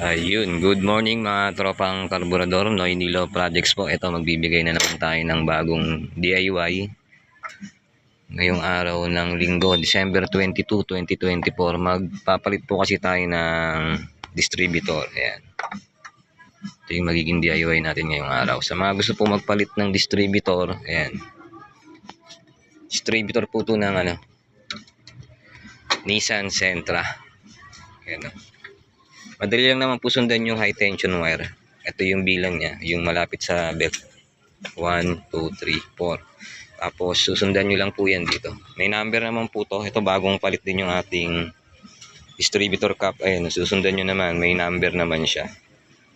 Ayun, good morning mga tropang karburador, Noy Nilo Projects po. Ito, magbibigay na naman tayo ng bagong DIY. Ngayong araw ng linggo, December 22, 2024. Magpapalit po kasi tayo ng distributor. Ayan. Ito yung magiging DIY natin ngayong araw. Sa mga gusto po magpalit ng distributor, ayan. Distributor po ito ng ano, Nissan Sentra. Ayan o. Madali lang naman po sundan yung high tension wire. Ito yung bilang niya, yung malapit sa belt. 1, 2, 3, 4. Tapos susundan nyo lang po yan dito. May number naman po to. Ito bagong palit din yung ating distributor cap. Ayun, susundan nyo naman. May number naman siya.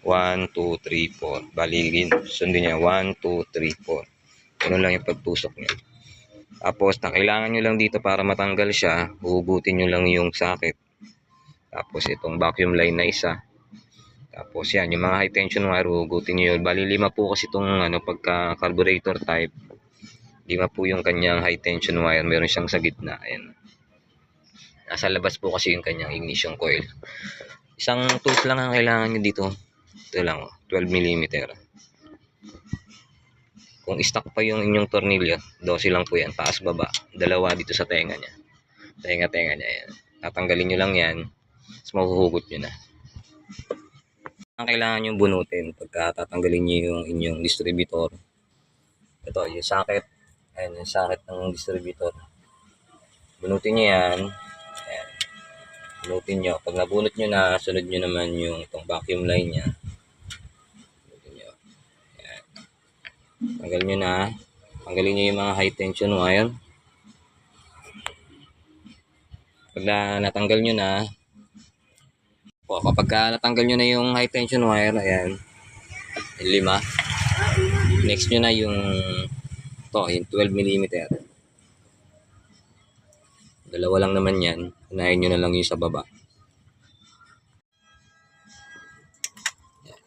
1, 2, 3, 4. Baligin. Sundin niya. 1, 2, 3, 4. Ganun lang yung pagtusok niya. Tapos, na kailangan nyo lang dito para matanggal siya, hugutin nyo lang yung socket. Tapos itong vacuum line na isa. Tapos yan, yung mga high tension wire, hugutin nyo yun. Bali lima po kasi itong ano, pagka carburetor type. Lima po yung kanyang high tension wire. Meron siyang sa gitna. Ayan. Nasa labas po kasi yung kanyang ignition coil. Isang tools lang ang kailangan nyo dito. Ito lang, oh, 12 mm. Kung stock pa yung inyong tornilyo, 12 lang po yan, taas baba. Dalawa dito sa tenga niya. Tenga-tenga niya yan. Tatanggalin nyo lang yan. Tapos mahuhugot nyo na. Ang kailangan nyo bunutin pagka tatanggalin nyo yung inyong distributor. Ito, yung socket. Ayan, yung socket ng distributor. Bunutin nyo yan. Ayan. Bunutin nyo. Pag nabunot nyo na, sunod nyo naman yung itong vacuum line niya. Bunutin nyo. Ayan. Tanggal nyo na. Tanggalin nyo yung mga high tension wire. Pag na, natanggal nyo na, po, kapag ka natanggal nyo na yung high tension wire, ayan, lima, next nyo na yung, to, yung 12 mm. Dalawa lang naman yan, unahin nyo na lang yung sa baba. Ayan.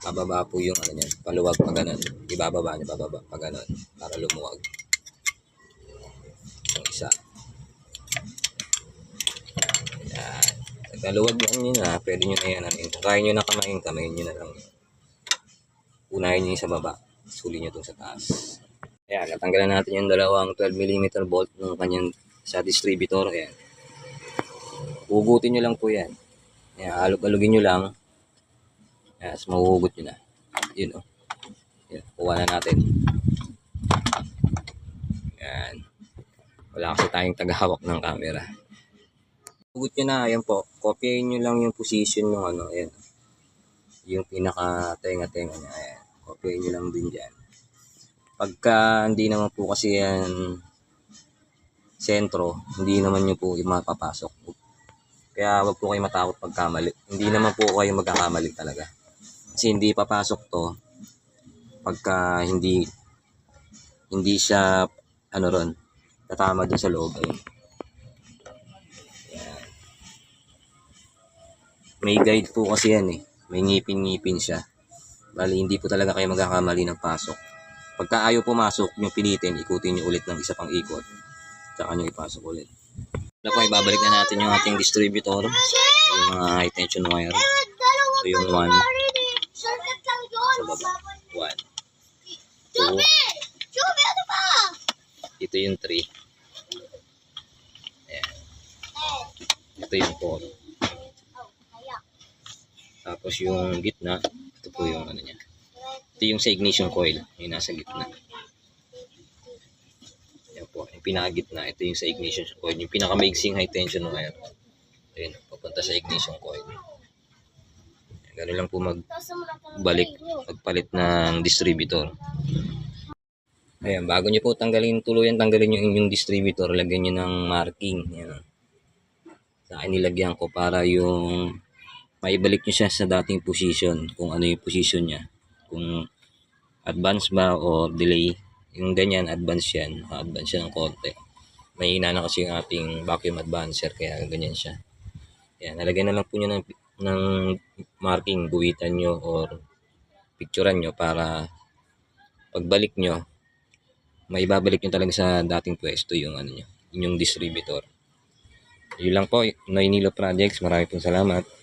Pababa po yung ano niyan, paluwag pa ganun. Ibababa niya, bababa pa ganun, para lumuwag. Yung isa. Ayan. Nagkaluwag lang nyo na, pwede nyo na yan. Ano, kung kaya nyo na kamayin, kamayin nyo na lang. Unahin nyo sa baba. Suli nyo itong sa taas. Ayan, natanggalan natin yung dalawang 12mm bolt ng kanyang sa distributor. Ayan. Hugutin nyo lang po yan. Ayan, alug-alugin nyo lang. Ayan, tapos mahuhugot nyo na. Yun o. Oh. Ayan, kuha na natin. Ayan. Wala kasi tayong tagahawak ng camera. Hugot nyo na, ayan po. Kopyahin nyo lang yung position ng ano, ayan. Yung pinaka tenga-tenga niya, ayan. Kopyahin nyo lang din dyan. Pagka hindi naman po kasi yan sentro, hindi naman nyo po mapapasok. Kaya wag po kayo matakot pagkamali. Hindi naman po kayo magkakamali talaga. Kasi hindi papasok to pagka hindi hindi siya ano ron tatama dun sa loob ayun. May guide po kasi yan eh. May ngipin-ngipin siya. Bali, hindi po talaga kayo magkakamali ng pasok. Pagka ayaw pumasok, yung pilitin, ikutin nyo ulit ng isa pang ikot. Tsaka nyo ipasok ulit. Na po, ibabalik na natin yung ating distributor. Yung mga high tension wire. Ito yung 1 Circuit lang yun. sa baba. 1. Chubby! Chubby, ano ba? Ito yung 3. Ayan. Ito yung 4. Tapos yung gitna, ito po yung ano niya. Ito yung sa ignition coil, yung nasa gitna. Yan po, yung pinakagitna, ito yung sa ignition coil, yung pinakamaigsing high tension wire. Ito yun, papunta sa ignition coil. Ganun lang po magbalik, pagpalit ng distributor. Ayan, bago nyo po tanggalin, tuluyan tanggalin yung inyong distributor, lagyan nyo ng marking. Yan. Sa akin nilagyan ko para yung maibalik nyo siya sa dating position kung ano yung position niya. Kung advance ba o delay. Yung ganyan advance yan. Advance siya ng konti. Mahina na kasi yung ating vacuum advancer kaya ganyan siya. Yan nalagyan na lang po nyo ng, ng marking guwitan nyo or picturean nyo para pagbalik nyo maibabalik nyo talaga sa dating pwesto yung ano nyo inyong distributor. Yun lang po Noy Nilo Projects. Marami pong salamat